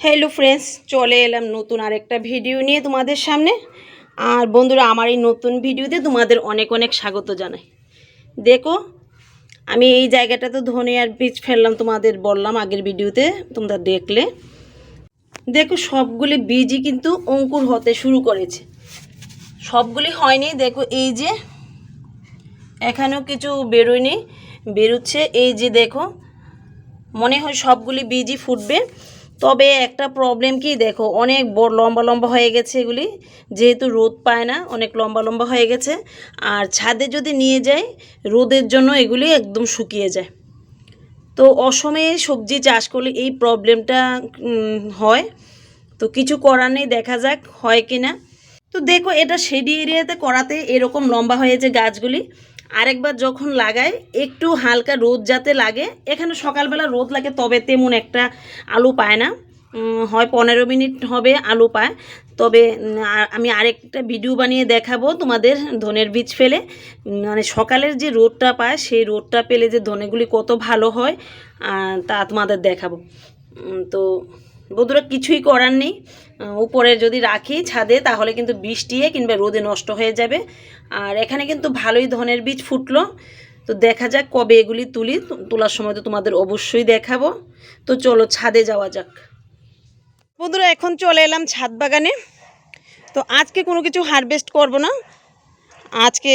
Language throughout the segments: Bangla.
হ্যালো ফ্রেন্ডস চলে এলাম নতুন আরেকটা ভিডিও নিয়ে তোমাদের সামনে। আর বন্ধুরা, আমার এই নতুন ভিডিওতে তোমাদের অনেক অনেক স্বাগত জানাই। দেখো, আমি এই জায়গাটা জায়গাটাতে ধনিয়ার বীজ ফেললাম তোমাদের বললাম আগের ভিডিওতে তোমরা দেখলে। দেখো, সবগুলি বীজই কিন্তু অঙ্কুর হতে শুরু করেছে। সবগুলি হয়নি, দেখো এই যে, এখানেও কিছু বেরোয়নি, বেরোচ্ছে। এই যে দেখো, মনে হয় সবগুলি বীজই ফুটবে। তবে একটা প্রবলেম কি দেখো, অনেক বড়, লম্বা লম্বা হয়ে গেছে এগুলি। যেহেতু রোদ পায় না, অনেক লম্বা লম্বা হয়ে গেছে। আর ছাদে যদি নিয়ে যাই, রোদের জন্য এগুলি একদম শুকিয়ে যায়। তো অসময়ে সবজি চাষ করলে এই প্রবলেমটা হয়। তো কিছু করার নেই, দেখা যাক হয় কি না তো দেখো, এটা শেডি এরিয়াতে করাতে এরকম লম্বা হয়েছে গাছগুলি আরেকবার যখন লাগাই, একটু হালকা রোদ যাতে লাগে। এখানে সকালবেলা রোদ লাগে, তবে তেমন একটা আলু পায় না। হয় পনেরো মিনিট হবে আলু পায়। তবে আমি আরেকটা ভিডিও বানিয়ে দেখাবো তোমাদের ধনের বীজ ফেলে। মানে সকালের যে রোদটা পায়, সেই রোদটা পেলে যে ধনেগুলি কত ভালো হয় তা তোমাদের দেখাবো। তো বন্ধুরা কিছুই করার নেই। উপরে যদি রাখি ছাদে, তাহলে কিন্তু বৃষ্টিয়ে কিংবা রোদে নষ্ট হয়ে যাবে। আর এখানে কিন্তু ভালোই ধনের বীজ ফুটলো। তো দেখা যাক কবে এগুলি তুলি। তোলার সময় তো তোমাদের অবশ্যই দেখাবো। তো চলো ছাদে যাওয়া যাক। বন্ধুরা, এখন চলে এলাম ছাদ বাগানে। তো আজকে কোনো কিছু হারভেস্ট করব না। আজকে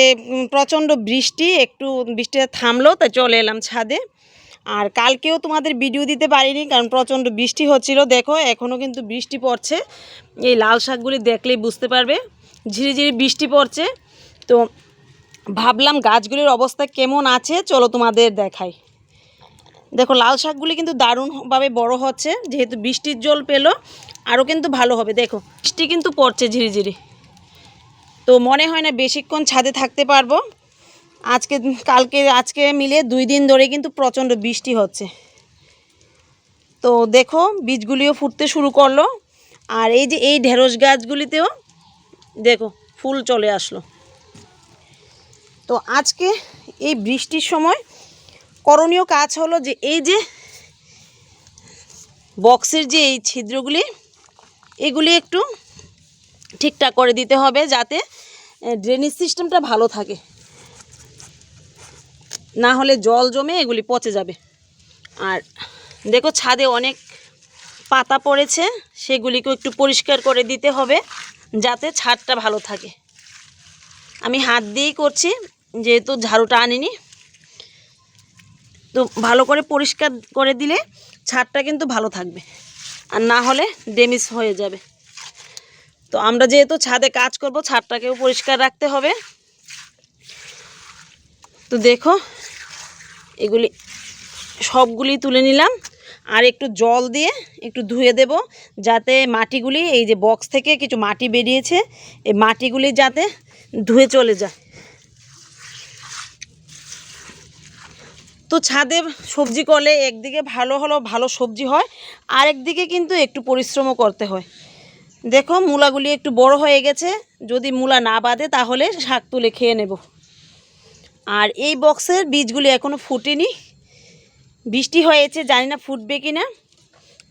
প্রচণ্ড বৃষ্টি, একটু বৃষ্টিটা থামলো, তাই চলে এলাম ছাদে। আর কালকেও তোমাদের ভিডিও দিতে পারিনি, কারণ প্রচণ্ড বৃষ্টি হচ্ছিল। দেখো, এখনও কিন্তু বৃষ্টি পড়ছে। এই লাল শাকগুলি দেখলেই বুঝতে পারবে। ঝিরিঝিরি বৃষ্টি পড়ছে। তো ভাবলাম গাছগুলির অবস্থা কেমন আছে, চলো তোমাদের দেখাই। দেখো, লাল শাকগুলি কিন্তু দারুণভাবে বড় হচ্ছে, যেহেতু বৃষ্টির জল পেল, আরও কিন্তু ভালো হবে। দেখো, বৃষ্টি কিন্তু পড়ছে ঝিরিঝিরি তো মনে হয় না বেশিক্ষণ ছাদে থাকতে পারব। আজকে, কালকে, আজকে মিলে দুই দিন ধরে কিন্তু প্রচণ্ড বৃষ্টি হচ্ছে। তো দেখো, বীজগুলিও ফুটতে শুরু করল। আর এই যে এই ঢেঁড়স গাছগুলিতেও দেখো, ফুল চলে আসলো। তো আজকে এই বৃষ্টির সময় করণীয় কাজ হলো যে এই যে বক্সের যে এই ছিদ্রগুলি, এগুলি একটু ঠিকঠাক করে দিতে হবে যাতে ড্রেনেজ সিস্টেমটা ভালো থাকে। না হলে জল জমে এগুলি পচে যাবে। আর দেখো ছাদে অনেক পাতা পড়েছে, সেগুলিকেও একটু পরিষ্কার করে দিতে হবে যাতে ছাদটা ভালো থাকে। আমি হাত দিয়েই করছি, যেহেতু ঝাড়ুটা আনিনি। তো ভালো করে পরিষ্কার করে দিলে ছাদটা কিন্তু ভালো থাকবে, আর না হলে ড্যামেজ হয়ে যাবে। তো আমরা যেহেতু ছাদে কাজ করব, ছাদটাকেও পরিষ্কার রাখতে হবে। তো দেখো এগুলি সবগুলি তুলে নিলাম আর একটু জল দিয়ে একটু ধুয়ে দেব যাতে মাটিগুলি এই যে বক্স থেকে কিছু মাটি বেরিয়েছে, এই মাটিগুলি যাতে ধুয়ে চলে যায়। তো ছাদে সবজি করলে একদিকে ভালো হলো ভালো সবজি হয় আর একদিকে কিন্তু একটু পরিশ্রমও করতে হয়। দেখো মূলাগুলি একটু বড় হয়ে গেছে, যদি মূলা না বাঁধে তাহলে শাক তুলে খেয়ে নেব। আর এই বক্সের বীজগুলি এখনও ফুটেনি। বৃষ্টি হয়েছে, জানি না ফুটবে কি না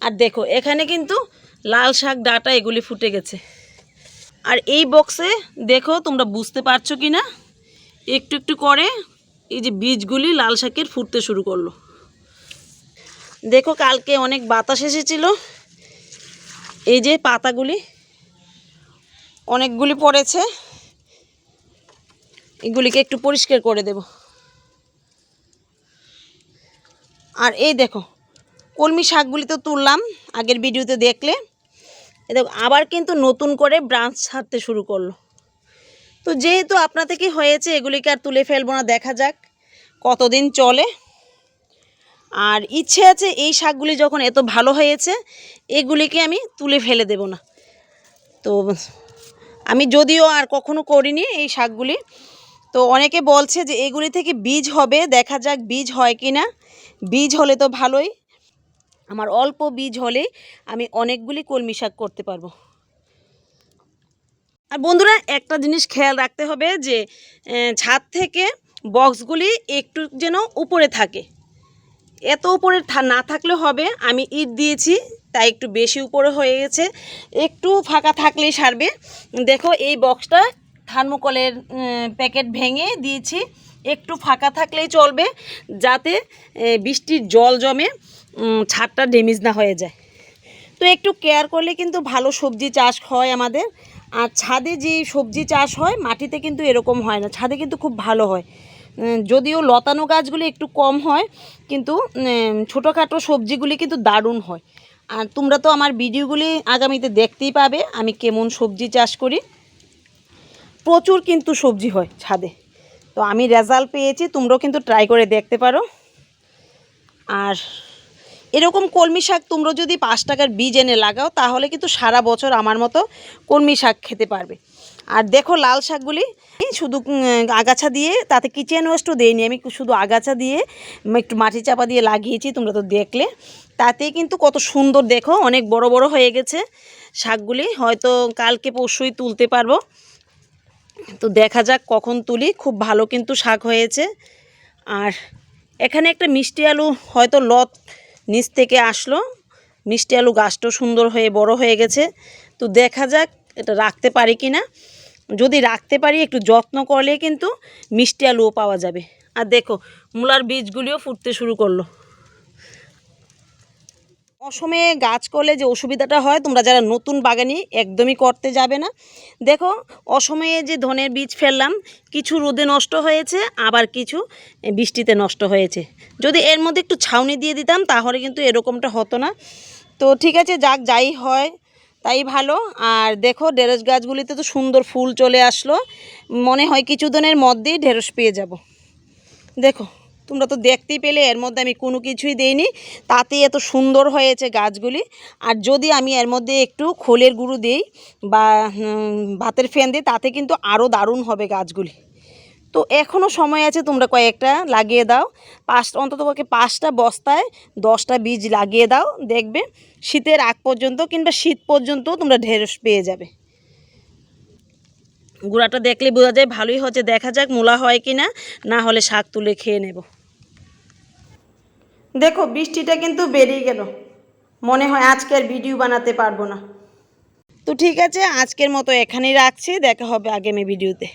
আর দেখো, এখানে কিন্তু লাল শাক ডাটা এগুলি ফুটে গেছে। আর এই বক্সে দেখো, তোমরা বুঝতে পারছ কি না একটু একটু করে এই যে বীজগুলি লাল শাকের ফুটতে শুরু করল। দেখো, কালকে অনেক বাতাস এসেছিল। এই যে পাতাগুলি, অনেকগুলি পড়েছে। এগুলিকে একটু পরিষ্কার করে দেব। আর এই দেখো, কলমি শাকগুলি তো তুললাম, আগের ভিডিওতে দেখলে। এ দেখো, আবার কিন্তু নতুন করে ব্রাঞ্চ ছাড়তে শুরু করল। তো যেহেতু আপনা থেকে হয়েছে, এগুলিকে আর তুলে ফেলব না, দেখা যাক কতদিন চলে। আর ইচ্ছে আছে এই শাকগুলি যখন এত ভালো হয়েছে, এগুলিকে আমি তুলে ফেলে দেব না। তো আমি যদিও আর কখনো করিনি এই শাকগুলি তো অনেকে বলছে যে এগুলি থেকে বীজ হবে, দেখা যাক বীজ হয় কি না বীজ হলে তো ভালোই। আমার অল্প বীজ হলে আমি অনেকগুলি কলমি শাক করতে পারব। আর বন্ধুরা, একটা জিনিস খেয়াল রাখতে হবে যে ছাদ থেকে বক্সগুলি একটু যেন উপরে থাকে। এত উপরে না থাকলে হবে, আমি ইট দিয়েছি, তাই একটু বেশি উপরে হয়ে গেছে। একটু ফাঁকা থাকলেই সারবে। দেখো, এই বক্সটা থার্মোকলের প্যাকেট ভেঙে দিয়েছি। একটু ফাঁকা থাকলেই চলবে, যাতে বৃষ্টির জল জমে ছাদটা ড্যামেজ না হয়ে যায়। তো একটু কেয়ার করলে কিন্তু ভালো সবজি চাষ হয় আমাদের। আর ছাদে যে সবজি চাষ হয়, মাটিতে কিন্তু এরকম হয় না। ছাদে কিন্তু খুব ভালো হয়। যদিও লতানো গাছগুলি একটু কম হয়, কিন্তু ছোটোখাটো সবজিগুলি কিন্তু দারুণ হয়। আর তোমরা তো আমার ভিডিওগুলি আগামীতে দেখতেই পাবে, আমি কেমন সবজি চাষ করি। প্রচুর কিন্তু সবজি হয় ছাদে। তো আমি রেজাল্ট পেয়েছি, তোমরাও কিন্তু ট্রাই করে দেখতে পারো। আর এরকম কলমি শাক তোমরা যদি পাঁচ টাকার বীজ এনে লাগাও, তাহলে কিন্তু সারা বছর আমার মতো কলমি শাক খেতে পারবে। আর দেখো লাল শাকগুলি শুধু আগাছা দিয়ে, তাতে কিচেন ওয়েস্টও দেয়নি আমি শুধু আগাছা দিয়ে একটু মাটি চাপা দিয়ে লাগিয়েছি, তোমরা তো দেখলে। তাতেই কিন্তু কত সুন্দর দেখো, অনেক বড় বড় হয়ে গেছে শাকগুলি। হয়তো কালকে পরশুই তুলতে পারব। তো দেখা যাক কখন তুলি। খুব ভালো কিন্তু শাক হয়েছে। আর এখানে একটা মিষ্টি আলু হয়তো লত নিচ থেকে আসলো। মিষ্টি আলু গাছটাও সুন্দর হয়ে বড় হয়ে গেছে। তো দেখা যাক এটা রাখতে পারি কি না যদি রাখতে পারি একটু যত্ন করলে কিন্তু মিষ্টি আলুও পাওয়া যাবে। আর দেখো, মূলার বীজগুলিও ফুটতে শুরু করল। মৌসুমে গাছ করলে যে অসুবিধাটা হয়, তোমরা যারা নতুন বাগানি একদমই করতে যাবে না। দেখো অসময়ে যে ধনের বীজ ফেললাম, কিছু রোদে নষ্ট হয়েছে, আবার কিছু বৃষ্টিতে নষ্ট হয়েছে। যদি এর মধ্যে একটু ছাউনি দিয়ে দিতাম, তাহলে কিন্তু এরকমটা হতো না। তো ঠিক আছে, যাক, যাই হয়, তাই ভালো। আর দেখো, ঢেঁড়স গাছগুলিতে তো সুন্দর ফুল চলে আসলো। মনে হয় কিছুদিনের মধ্যেই ঢেঁড়স পেয়ে যাব। দেখো। তোমরা তো দেখতেই পেলে, এর মধ্যে আমি কোনো কিছুই দেইনি। তাতে এত সুন্দর হয়েছে গাছগুলি। আর যদি আমি এর মধ্যে একটু খোলের গুঁড়ো দিই বা ভাতের ফ্যান দিই, তাতে কিন্তু আরও দারুণ হবে গাছগুলি। তো এখনও সময় আছে, তোমরা কয়েকটা লাগিয়ে দাও। পাঁচ, অন্তত পক্ষে পাঁচটা বস্তায় দশটা বীজ লাগিয়ে দাও, দেখবে। শীতের আগ পর্যন্ত কিংবা শীত পর্যন্ত তোমরা ঢেঁড়স পেয়ে যাবে। গুঁড়াটা দেখলে বোঝা যায় ভালোই হচ্ছে। দেখা যাক মূলা হয় কি না না হলে শাক তুলে খেয়ে নেব। দেখো বৃষ্টিটা কিন্তু বেরিয়ে গেল। মনে হয় আজকের আর ভিডিও বানাতে পারব না। তো ঠিক আছে আজকের মতো এখানেই রাখছি। দেখা হবে আগামী ভিডিওতে।